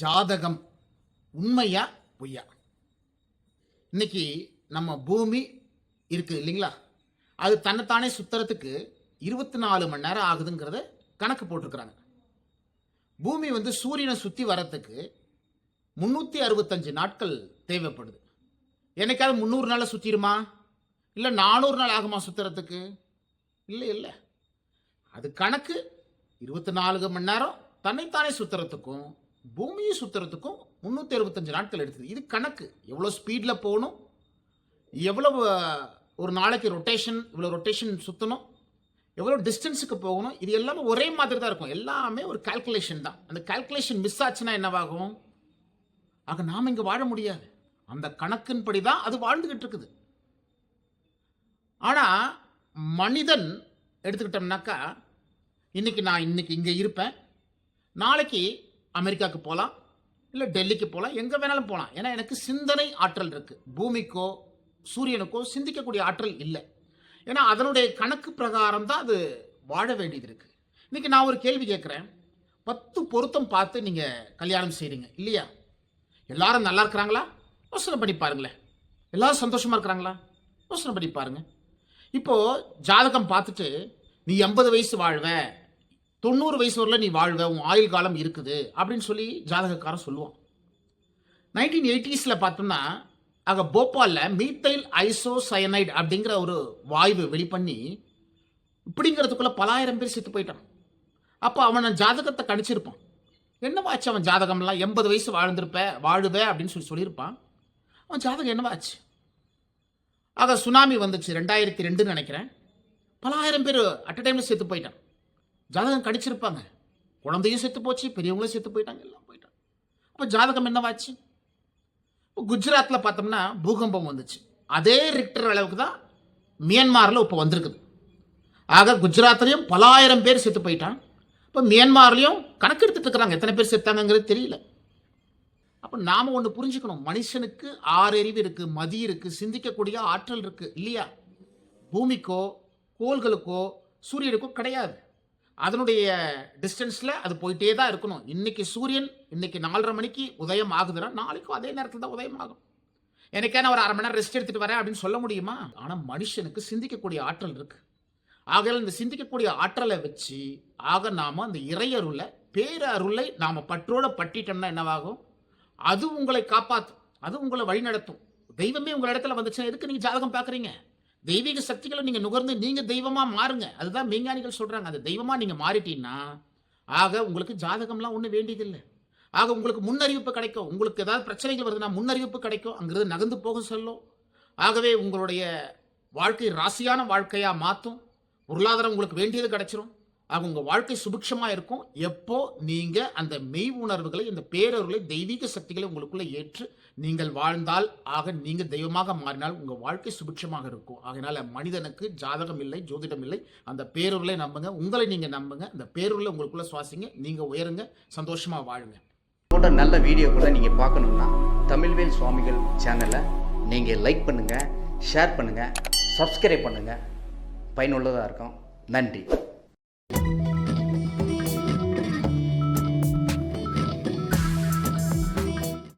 ஜாதகம் உண்மையா பொய்யா? இன்னைக்கு நம்ம பூமி இருக்கு இல்லைங்களா? அது தன்னைத்தானே சுத்துறதுக்கு இருபத்தி நாலு மணி நேரம் ஆகுதுங்கிறத கணக்கு போட்டிருக்கிறாங்க. பூமி வந்து சூரியனை சுற்றி வரத்துக்கு முந்நூற்றி அறுபத்தஞ்சு நாட்கள் தேவைப்படுது. என்னைக்காவது முந்நூறு நாளில் சுற்றிடுமா இல்லை நானூறு நாள் ஆகுமா சுற்றுறதுக்கு இல்லை இல்லை. அது கணக்கு இருபத்தி நாலு மணி நேரம் தன்னைத்தானே சுற்றுறதுக்கும் பூமியை சுற்றுறதுக்கும் முந்நூற்றி அறுபத்தஞ்சு நாட்கள் எடுத்தது. இது கணக்கு. எவ்வளோ ஸ்பீடில் போகணும்? எவ்வளவு ஒரு நாளைக்கு ரொட்டேஷன் இவ்வளோ ரொட்டேஷன் சுற்றணும் எவ்வளோ டிஸ்டன்ஸுக்கு போகணும்? இது எல்லாமே ஒரே மாதிரி தான் இருக்கும். எல்லாமே ஒரு கால்குலேஷன் தான். அந்த கால்குலேஷன் மிஸ் ஆச்சுன்னா என்னவாகும்? ஆக நாம் இங்கே வாழ முடியாது. அந்த கணக்கின்படி தான் அது வாழ்ந்துக்கிட்டு இருக்குது. ஆனால் மனிதன் எடுத்துக்கிட்டோம்னாக்கா இன்றைக்கி நான் இன்னைக்கு இங்கே இருப்பேன். நாளைக்கு அமெரிக்காவுக்கு போகலாம் இல்லை டெல்லிக்கு போகலாம் எங்கே வேணாலும் போகலாம். ஏன்னா எனக்கு சிந்தனை ஆற்றல் இருக்குது பூமிக்கோ சூரியனுக்கோ சிந்திக்கக்கூடிய ஆற்றல் இல்லை. ஏன்னா அதனுடைய கணக்கு பிரகாரம் தான் அது வாழ வேண்டியது இருக்குது இன்றைக்கி நான் ஒரு கேள்வி கேட்குறேன். பத்து பொருத்தம் பார்த்து நீங்கள் கல்யாணம் செய்கிறீங்க இல்லையா? எல்லாரும் நல்லா இருக்கிறாங்களா? யோசனை பண்ணி பாருங்களேன். எல்லாரும் சந்தோஷமாக இருக்கிறாங்களா? யோசனை பண்ணி பாருங்கள் இப்போது ஜாதகம் பார்த்துட்டு நீ எண்பது வயசு வாழ்வ தொண்ணூறு வயசு வரல நீ வாழ்வ உன் ஆயுள் காலம் இருக்குது அப்படின்னு சொல்லி ஜாதகக்காரன் சொல்லுவான். நைன்டீன் எயிட்டிஸில் பார்த்தோம்னா அங்கே போபாலில் மீத்தைல் ஐசோசயனைடு அப்படிங்கிற ஒரு வாய்வு வெளிப்பண்ணி இப்படிங்கிறதுக்குள்ள பலாயிரம் பேர் செத்து போயிட்டான். அப்போ அவன் ஜாதகத்தை கணிச்சிருப்பான். என்னவாச்சு அவன் ஜாதகம்லாம்? எண்பது வயசு வாழ்ந்திருப்ப வாழுவ அப்படின்னு சொல்லி சொல்லியிருப்பான். அவன் ஜாதகம் என்னவாச்சு ஆக சுனாமி வந்துச்சு ரெண்டாயிரத்தி ரெண்டுன்னு நினைக்கிறேன். பலாயிரம் பேர் அட் டைமில் செத்து போயிட்டான். ஜாதகம் கடிச்சிருப்பாங்க. குழந்தையும் செத்து போச்சு பெரியவங்களும் செத்து போயிட்டாங்க எல்லாம் போயிட்டாங்க. அப்போ ஜாதகம் என்னவாச்சு? குஜராத்தில் பார்த்தோம்னா பூகம்பம் வந்துச்சு. அதே ரிக்டர் அளவுக்கு தான் மியான்மாரில் இப்போ வந்திருக்குது. ஆக குஜராத்லேயும் பலாயிரம் பேர் செத்து போயிட்டான் இப்போ மியான்மார்லேயும் கணக்கெடுத்துட்டு இருக்கிறாங்க. எத்தனை பேர் செத்தாங்கங்கிறது தெரியல. அப்போ நாம் ஒன்று புரிஞ்சுக்கணும். மனுஷனுக்கு ஆறறிவு இருக்குது மதி இருக்குது சிந்திக்கக்கூடிய ஆற்றல் இருக்குது இல்லையா? பூமிக்கோ கோள்களுக்கோ சூரியனுக்கோ கிடையாது. அதனுடைய டிஸ்டன்ஸில் அது போயிட்டே தான் இருக்கணும். இன்றைக்கி சூரியன் இன்னைக்கு நாலரை மணிக்கு உதயம் ஆகுதுன்னா நாளைக்கும் அதே நேரத்தில் தான் உதயம் ஆகும். எனக்கான ஒரு அரை மணி நேரம் ரெஸ்ட் எடுத்துட்டு வரேன் அப்படின்னு சொல்ல முடியுமா? ஆனால் மனுஷனுக்கு சிந்திக்கக்கூடிய ஆற்றல் இருக்குது ஆகையால் இந்த சிந்திக்கக்கூடிய ஆற்றலை வச்சு ஆக நாம் அந்த இறையருளை பேரருளை நாம் பற்றோட பட்டிட்டோம்னா என்னவாகும்? அது உங்களை காப்பாற்றும் அது உங்களை வழிநடத்தும். தெய்வமே உங்கள் இடத்துல வந்துச்சுன்னா எதுக்கு நீங்கள் ஜாதகம் பார்க்குறீங்க? தெய்வீக சக்திகளை நீங்கள் நுகர்ந்து நீங்கள் தெய்வமாக மாறுங்க. அதுதான் விஞ்ஞானிகள் சொல்கிறாங்க அது தெய்வமாக நீங்கள் மாறிட்டீங்கன்னா ஆக உங்களுக்கு ஜாதகம்லாம் ஒன்றும் வேண்டியதில்லை. ஆக உங்களுக்கு முன்னறிவிப்பு கிடைக்கும். உங்களுக்கு ஏதாவது பிரச்சனைகள் வருதுன்னா முன்னறிவிப்பு கிடைக்கும். அங்கிருந்து நகர்ந்து போக சொல்லும். ஆகவே உங்களுடைய வாழ்க்கை ராசியான வாழ்க்கையாக மாற்றும் பொருளாதாரம் உங்களுக்கு வேண்டியது கிடைச்சிரும். அவங்க உங்கள் வாழ்க்கை சுபிக்ஷமாக இருக்கும். எப்போ நீங்கள் அந்த மெய் உணர்வுகளை இந்த பேரர்களை தெய்வீக சக்திகளை உங்களுக்குள்ளே ஏற்று நீங்கள் வாழ்ந்தால் ஆக நீங்கள் தெய்வமாக மாறினால் உங்கள் வாழ்க்கை சுபிக்ஷமாக இருக்கும். அதனால் மனிதனுக்கு ஜாதகம் இல்லை ஜோதிடம் இல்லை. அந்த பேரூர்களை நம்புங்க. உங்களை நீங்கள் நம்புங்க. அந்த பேரூரில் உங்களுக்குள்ளே சுவாசிங்க. நீங்கள் உயருங்க. சந்தோஷமாக வாழுங்க. போன்ற நல்ல வீடியோக்களை நீங்கள் பார்க்கணுன்னா தமிழ்வேல் சுவாமிகள் சேனலை நீங்கள் லைக் பண்ணுங்கள் ஷேர் பண்ணுங்கள் சப்ஸ்கிரைப் பண்ணுங்கள் பயனுள்ளதாக இருக்கும். நன்றி.